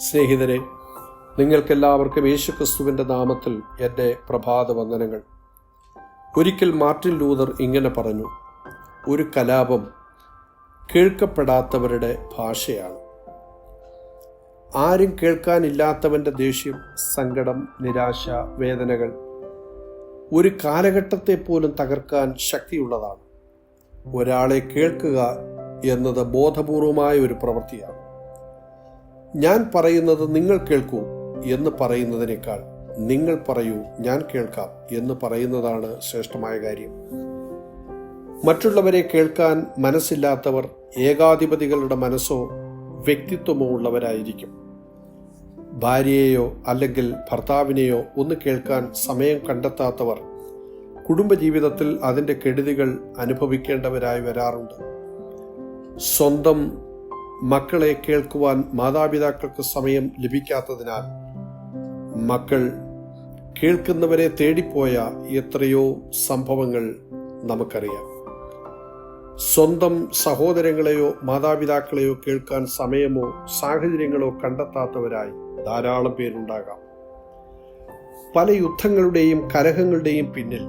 സ്നേഹിതരെ നിങ്ങൾക്കെല്ലാവർക്കും യേശുക്രിസ്തുവിന്റെ നാമത്തിൽ എന്റെ പ്രഭാത വന്ദനങ്ങൾ ഒരിക്കൽ മാർട്ടിൻ ലൂതർ ഇങ്ങനെ പറഞ്ഞു ഒരു കലാപം കേൾക്കപ്പെടാത്തവരുടെ ഭാഷയാണ്. ആരും കേൾക്കാനില്ലാത്തവന്റെ ദേഷ്യം സങ്കടം നിരാശ വേദനകൾ ഒരു കാലഘട്ടത്തെ പോലും തകർക്കാൻ ശക്തിയുള്ളതാണ്. ഒരാളെ കേൾക്കുക എന്നത് ബോധപൂർവമായ ഒരു പ്രവൃത്തിയാണ്. ഞാൻ പറയുന്നത് നിങ്ങൾ കേൾക്കൂ എന്ന് പറയുന്നതിനേക്കാൾ നിങ്ങൾ പറയൂ ഞാൻ കേൾക്കാം എന്ന് പറയുന്നതാണ് ശ്രേഷ്ഠമായ കാര്യം. മറ്റുള്ളവരെ കേൾക്കാൻ മനസ്സില്ലാത്തവർ ഏകാധിപതികളുടെ മനസ്സോ വ്യക്തിത്വമോ ഉള്ളവരായിരിക്കും. ഭാര്യയെയോ അല്ലെങ്കിൽ ഭർത്താവിനെയോ ഒന്ന് കേൾക്കാൻ സമയം കണ്ടെത്താത്തവർ കുടുംബജീവിതത്തിൽ അതിന്റെ കെടുതികൾ അനുഭവിക്കേണ്ടവരായി വരാറുണ്ട്. സ്വന്തം മക്കളെ കേൾക്കുവാൻ മാതാപിതാക്കൾക്ക് സമയം ലഭിക്കാത്തതിനാൽ മക്കൾ കേൾക്കുന്നവരെ തേടിപ്പോയ എത്രയോ സംഭവങ്ങൾ നമുക്കറിയാം. സ്വന്തം സഹോദരങ്ങളെയോ മാതാപിതാക്കളെയോ കേൾക്കാൻ സമയമോ സാഹചര്യങ്ങളോ കണ്ടെത്താത്തവരായി ധാരാളം പേരുണ്ടാകാം. പല യുദ്ധങ്ങളുടെയും കലഹങ്ങളുടെയും പിന്നിൽ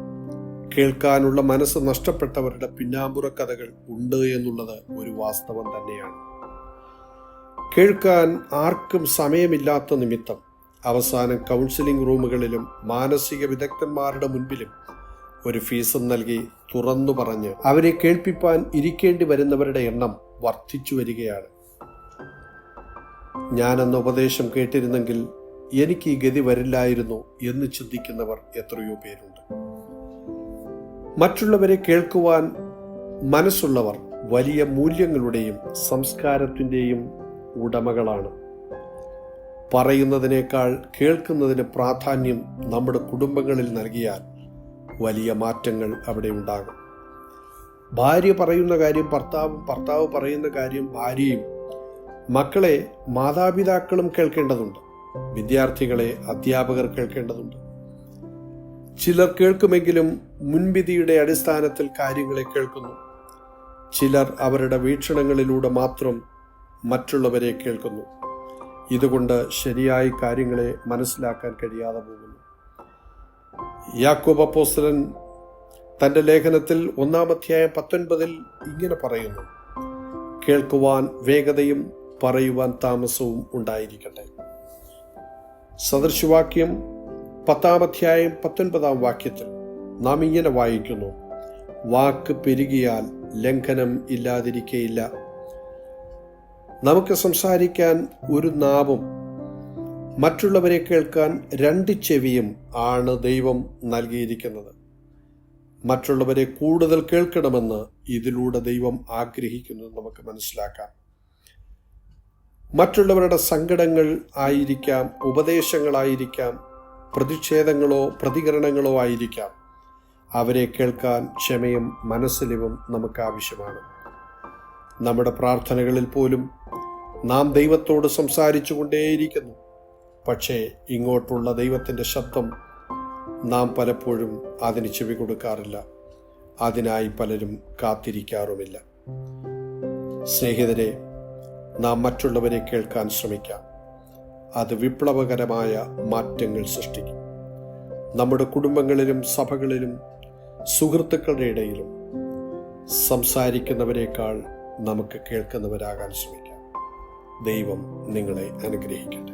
കേൾക്കാനുള്ള മനസ്സ് നഷ്ടപ്പെട്ടവരുടെ പിന്നാമ്പുറ കഥകൾ ഉണ്ട് എന്നുള്ളത് ഒരു വാസ്തവം തന്നെയാണ്. കേൾക്കാൻ ആർക്കും സമയമില്ലാത്ത നിമിത്തം അവസാനം കൗൺസിലിംഗ് റൂമുകളിലും മാനസിക വിദഗ്ധന്മാരുടെ മുൻപിലും ഒരു ഫീസും നൽകി തുറന്നു പറഞ്ഞ് അവരെ കേൾപ്പിപ്പാൻ ഇരിക്കേണ്ടി വരുന്നവരുടെ എണ്ണം വർദ്ധിച്ചു വരികയാണ്. ഞാനെന്ന ഉപദേശം കേട്ടിരുന്നെങ്കിൽ എനിക്ക് ഈ ഗതി വരില്ലായിരുന്നു എന്ന് ചിന്തിക്കുന്നവർ എത്രയോ പേരുണ്ട്. മറ്റുള്ളവരെ കേൾക്കുവാൻ മനസ്സുള്ളവർ വലിയ മൂല്യങ്ങളുടെയും സംസ്കാരത്തിന്റെയും ഉടമകളാണ്. പറയുന്നതിനേക്കാൾ കേൾക്കുന്നതിന് പ്രാധാന്യം നമ്മുടെ കുടുംബങ്ങളിൽ നൽകിയാൽ വലിയ മാറ്റങ്ങൾ അവിടെ ഉണ്ടാകും. ഭാര്യ പറയുന്ന കാര്യം ഭർത്താവും ഭർത്താവ് പറയുന്ന കാര്യം ഭാര്യയും മക്കളെ മാതാപിതാക്കളും കേൾക്കേണ്ടതുണ്ട്. വിദ്യാർത്ഥികളെ അധ്യാപകർ കേൾക്കേണ്ടതുണ്ട്. ചിലർ കേൾക്കുമെങ്കിലും മുൻവിധിയുടെ അടിസ്ഥാനത്തിൽ കാര്യങ്ങളെ കേൾക്കുന്നു. ചിലർ അവരുടെ വീക്ഷണങ്ങളിലൂടെ മാത്രം മറ്റുള്ളവരെ കേൾക്കുന്നു. ഇതുകൊണ്ട് ശരിയായി കാര്യങ്ങളെ മനസ്സിലാക്കാൻ കഴിയാതെ പോകുന്നു. യാക്കോബ് അപ്പോസ്തലൻ തന്റെ ലേഖനത്തിൽ ഒന്നാം അധ്യായം പത്തൊൻപതിൽ ഇങ്ങനെ പറയുന്നു. കേൾക്കുവാൻ വേഗതയും പറയുവാൻ താമസവും ഉണ്ടായിരിക്കട്ടെ. സദൃശവാക്യം പത്താം അധ്യായം പത്തൊൻപതാം വാക്യത്തിൽ നാം ഇങ്ങനെ വായിക്കുന്നു. വാക്ക് പെരുകിയാൽ ലംഘനം ഇല്ലാതിരിക്കയില്ല. നമുക്ക് സംസാരിക്കാൻ ഒരു നാവും മറ്റുള്ളവരെ കേൾക്കാൻ രണ്ട് ചെവിയും ആണ് ദൈവം നൽകിയിരിക്കുന്നത്. മറ്റുള്ളവരെ കൂടുതൽ കേൾക്കണമെന്ന് ഇതിലൂടെ ദൈവം ആഗ്രഹിക്കുന്നത് നമുക്ക് മനസ്സിലാക്കാം. മറ്റുള്ളവരുടെ സങ്കടങ്ങൾ ആയിരിക്കാം ഉപദേശങ്ങളായിരിക്കാം പ്രതിഷേധങ്ങളോ പ്രതികരണങ്ങളോ ആയിരിക്കാം. അവരെ കേൾക്കാൻ ക്ഷമയും മനസ്സിലിവും നമുക്ക് ആവശ്യമാണ്. നമ്മുടെ പ്രാർത്ഥനകളിൽ പോലും നാം ദൈവത്തോട് സംസാരിച്ചു കൊണ്ടേയിരിക്കുന്നു പക്ഷേ ഇങ്ങോട്ടുള്ള ദൈവത്തിന്റെ ശബ്ദം നാം പലപ്പോഴും അതിന് ചെവി കൊടുക്കാറില്ല. അതിനായി പലരും കാത്തിരിക്കാറുമില്ല. സ്നേഹിതരെ നാം മറ്റുള്ളവരെ കേൾക്കാൻ ശ്രമിക്കാം. അത് വിപ്ലവകരമായ മാറ്റങ്ങൾ സൃഷ്ടിക്കും. നമ്മുടെ കുടുംബങ്ങളിലും സഭകളിലും സുഹൃത്തുക്കളുടെ ഇടയിലും സംസാരിക്കുന്നവരെക്കാൾ നമുക്ക് കേൾക്കുന്നവരാകാൻ ശ്രമിക്കാം. ദൈവം നിങ്ങളെ അനുഗ്രഹിക്കട്ടെ.